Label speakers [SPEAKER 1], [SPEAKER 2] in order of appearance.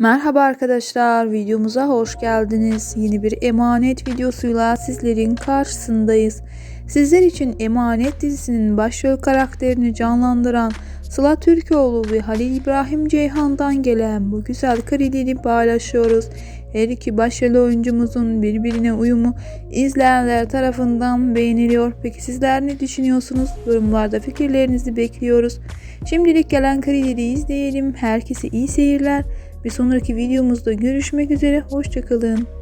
[SPEAKER 1] Merhaba arkadaşlar, videomuza hoş geldiniz. Yeni bir emanet videosuyla sizlerin karşısındayız. Sizler için Emanet dizisinin başrol karakterini canlandıran Sıla Türkoğlu ve Halil İbrahim Ceyhan'dan gelen bu güzel kareleri paylaşıyoruz. Her iki başrol oyuncumuzun birbirine uyumu izleyenler tarafından beğeniliyor. Peki sizler ne düşünüyorsunuz? Yorumlarda fikirlerinizi bekliyoruz. Şimdilik gelen kareleri izleyelim. Herkese iyi seyirler. Bir sonraki videomuzda görüşmek üzere. Hoşçakalın.